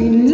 ลิ่น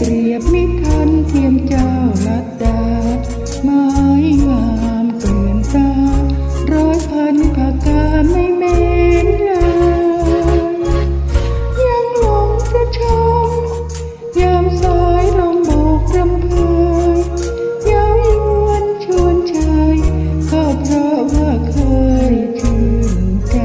เปรียบนิทันเทียมเจ้าลัดดา ไม้งามเปลี่ยนตาร้อยพันผักกาไม่เม็นลายังหลงประชมยามสายลมบอกรำเพยเย้ายวนชวนชายก็เพราะว่าเคยชื่นใจ